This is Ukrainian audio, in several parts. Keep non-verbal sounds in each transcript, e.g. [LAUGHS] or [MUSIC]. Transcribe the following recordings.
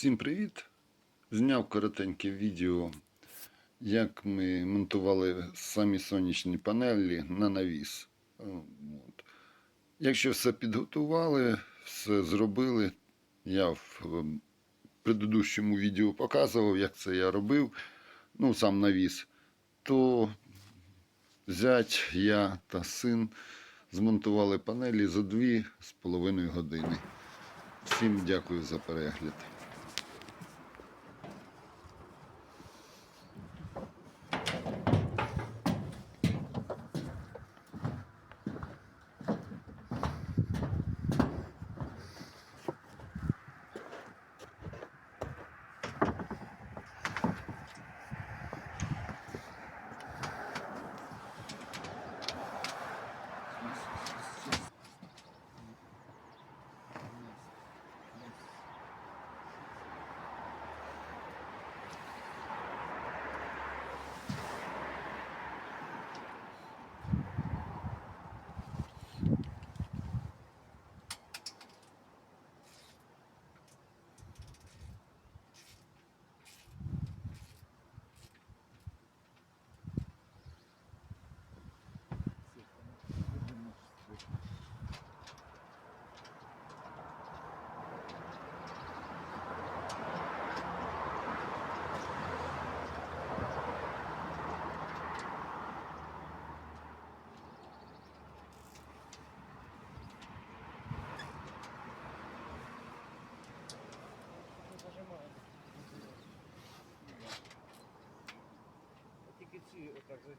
Всім привіт! Зняв коротеньке відео, як ми монтували самі сонячні панелі на навіс. От. Якщо все підготували, все зробили, я в ем, предыдущому відео показував, як це я робив, ну сам навіс, то зять, я та син змонтували панелі за дві з половиною години. Всім дякую за перегляд. Ці отак вниз.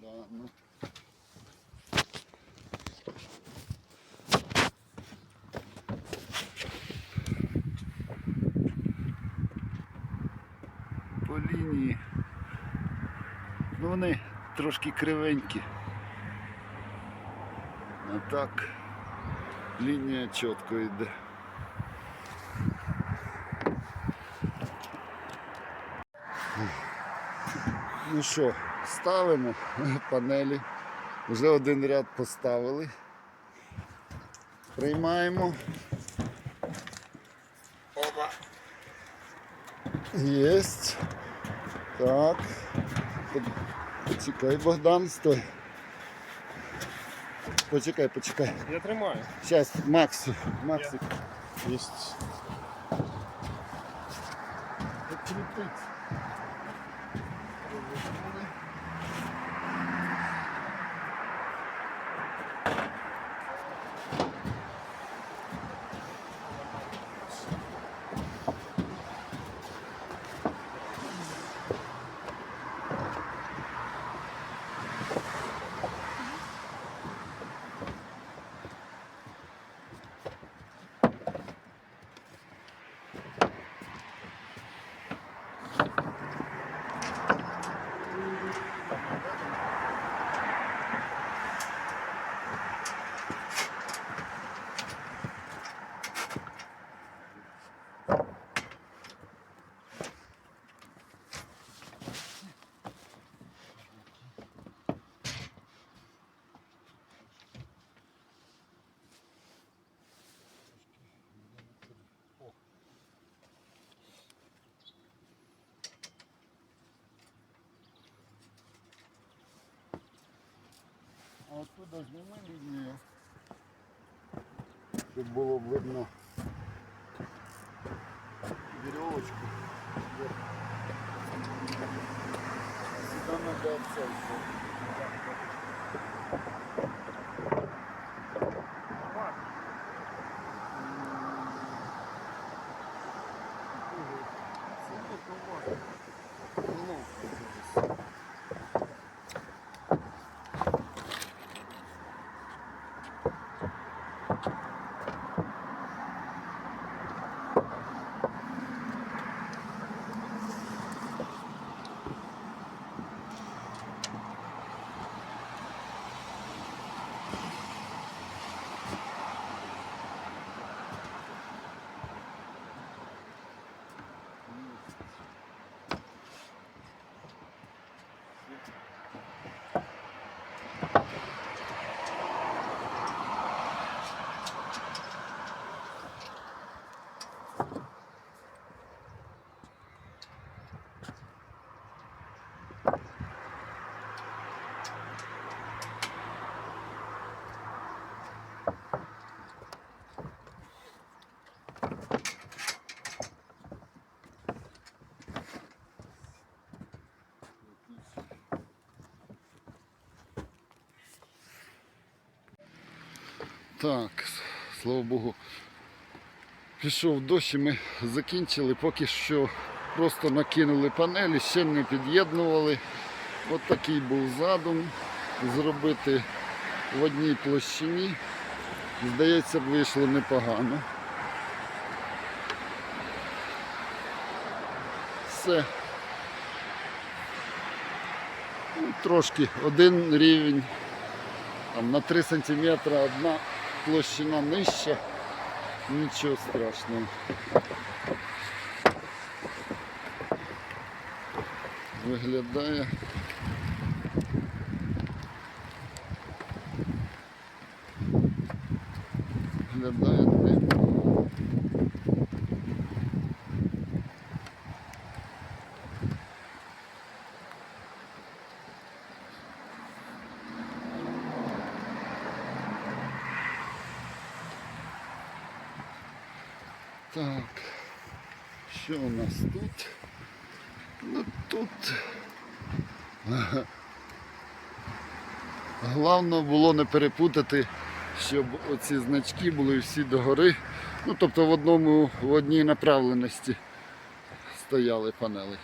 Да, ну. По лінії. Ну вони трошки кривенькі. А так лінія чітко йде. Ну що, ставимо панелі. Вже один ряд поставили. Приймаємо. Опа. Єсть. Так. Почекай, Богдан, стой. Почекай, почекай. Я тримаю. Сейчас, Макс, Максик. Есть. Закрепить. А оттуда зніми лінію, щоб було видно веревочку. Сюда надо отцельство. Так, слава Богу, пішов дощ і ми закінчили, поки що просто накинули панелі, ще не під'єднували. От такий був задум зробити в одній площині. Здається, вийшло непогано. Все. Ну, трошки один рівень, там на 3 см одна площина нижча, нічого страшного. Виглядає. Виглядає не. Так, що у нас тут? Ну тут. [LAUGHS] Головне було не перепутати, щоб оці значки були всі догори. Ну, тобто в одному, в одній направленості стояли панели.